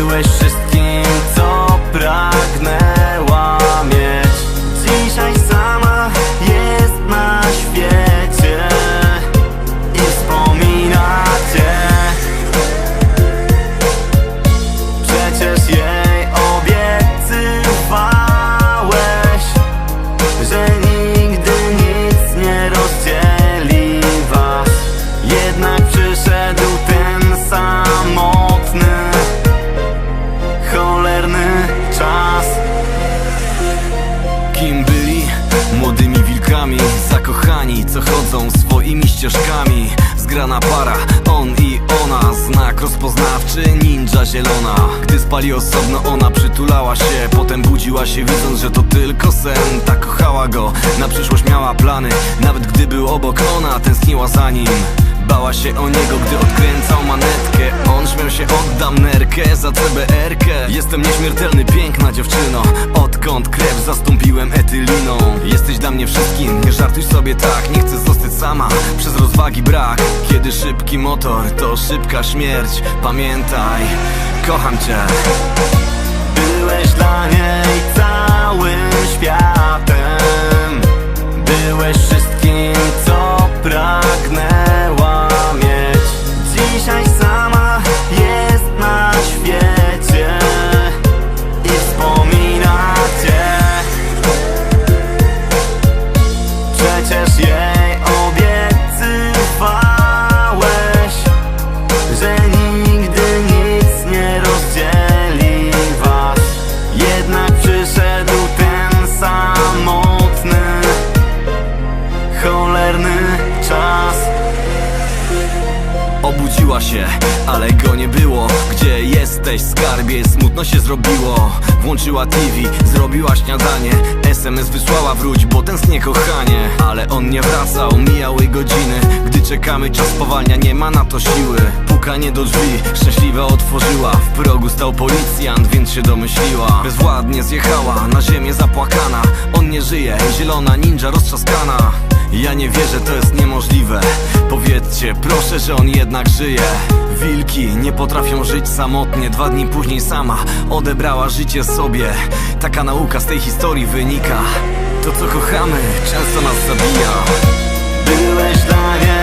Byłeś wszystkim, co pragnę. Ścieżkami. Zgrana para, on i ona. Znak rozpoznawczy, ninja zielona. Gdy spali osobno, ona przytulała się. Potem budziła się widząc, że to tylko sen. Tak kochała go, na przyszłość miała plany. Nawet gdy był obok, ona tęskniła za nim Bała się o niego, gdy odkręcał manetkę. On śmiał się, oddam nerkę za CBR-kę Jestem nieśmiertelny, piękna dziewczyno. Odkąd krew zastąpiłem etyliną. Jesteś dla mnie wszystkim, nie żartuj sobie tak. Nie chcę zostać sama, przez rozwagi brak. Kiedy szybki motor, to szybka śmierć. Pamiętaj, kocham cię. Byłeś dla niej całym światem. Byłeś wszystkim, co pragnęła się, ale go nie było. Gdzie jesteś skarbie? Smutno się zrobiło. Włączyła TV, zrobiła śniadanie. SMS wysłała wróć, bo tęsknię kochanie. Ale on nie wracał, mijały godziny. Gdy czekamy, czas spowalnia, nie ma na to siły. Pukanie do drzwi, szczęśliwa otworzyła. W progu stał policjant, więc się domyśliła. Bezwładnie zjechała, na ziemię zapłakana. On nie żyje, zielona ninja roztrzaskana ja nie wierzę, to jest niemożliwe. Powiedzcie, proszę, że on jednak żyje. Wilki nie potrafią żyć samotnie. Dwa dni później sama odebrała życie sobie. Taka nauka z tej historii wynika. To co kochamy często nas zabija. Byłeś dla światem